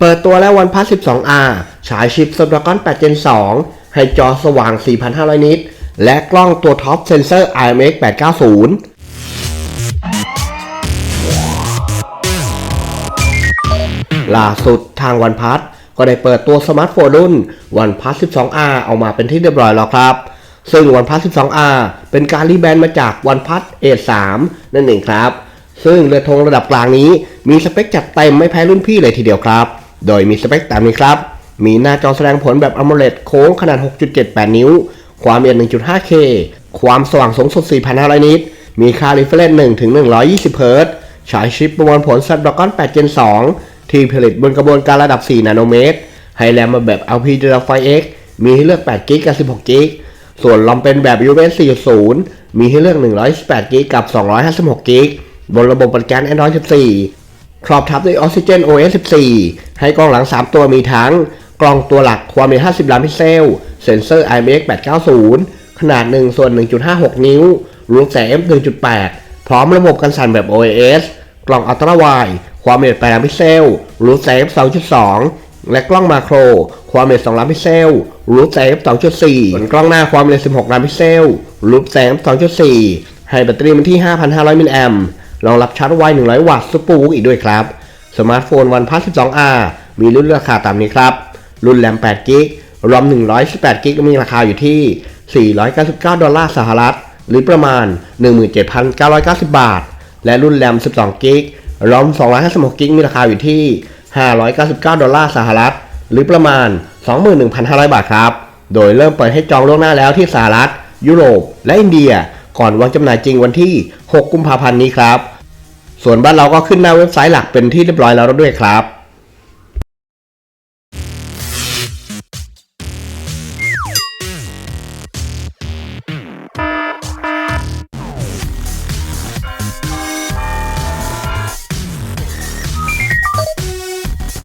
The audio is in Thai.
เปิดตัวแล้ววันพัส 12R ฉายชิป Snapdragon 8 Gen 2 ให้จอสว่าง 4,500 นิต และกล้องตัวท็อปเซนเซอร์ IMX 890ล่าสุดทางวันพัสก็ได้เปิดตัวสมาร์ทโฟนรุ่นวันพัส 12R ออกมาเป็นที่เรียบร้อยแล้วครับ ซึ่งวันพัส 12R เป็นการรีแบรนด์มาจากวันพัส A3 นั่นเองครับ ซึ่งเรือธงระดับกลางนี้มีสเปคจัดเต็มไม่แพ้รุ่นพี่เลยทีเดียวครับ โดยมีสเปคตามนี้ครับ มีหน้าจอแสดงผลแบบ AMOLED โค้งขนาด 6.78 นิ้ว ความละเอียด 1.5K ความสว่างสูงสุด 4,500 นิตมีค่า refresh 1ถึง120 Hz ฉายชิปประมวลผล Snapdragon 8 Gen 2 ที่ผลิตบนกระบวนการระดับ 4 นาโนเมตร ให้แรมมาแบบ LPDDR5X มีให้เลือก8 g b กับ16 g b ส่วนลอมเป็นแบบ USB 4.0 มีให้เลือก128 g b กับ256 g b บนระบบปฏิการ Android 14 ครอบทับด้วย Oxygen OS 14 ให้กล้องหลัง 3 ตัวมีทั้ง กล้องตัวหลักความละเอียด50 ล้านพิกเซล เซ็นเซอร์ IMX 890 ขนาด 1 ส่วน 1.56 นิ้ว รูปแสง f 1.8 พร้อมระบบกันสั่นแบบ OIS กล้องอัลตร้าไวด์ความละเอียด8ล้านพิกเซล รูปแสง f 2.2 และกล้องมาโคร ความละเอียด2ล้านพิกเซล รูปแสง f 2.4ส่วนกล้องหน้าความละเอียด16 ล้านพิกเซล รูปแสง f 2.4 ให้แบตเตอรี่มันที่ 5,500 มิลลิแอมป์ รองรับชาร์จไว 100 วัตต์ซุปเปอร์วูอีกด้วยครับ สมาร์ทโฟนวันพัส 12R มีรุ่นราคาตามนี้ครับ รุ่นแรม8กิกรอม118กิกมีราคาอยู่ที่ 499 ดอลลาร์สหรัฐ หรือประมาณ 17,990 บาท และรุ่นแรม12กิกรอม256กิกมีราคาอยู่ที่ 599 ดอลลาร์สหรัฐ หรือประมาณ 21,500 บาทครับ โดยเริ่มเปิดให้จองล่วงหน้าแล้วที่สหรัฐ ยุโรป และอินเดีย ก่อนวางจำหน่ายจริงวันที่ 6 กุมภาพันธ์นี้ครับ ส่วนบ้านเราก็ขึ้นหน้าเว็บไซต์หลักเป็นที่เรียบร้อยแล้วด้วยครับ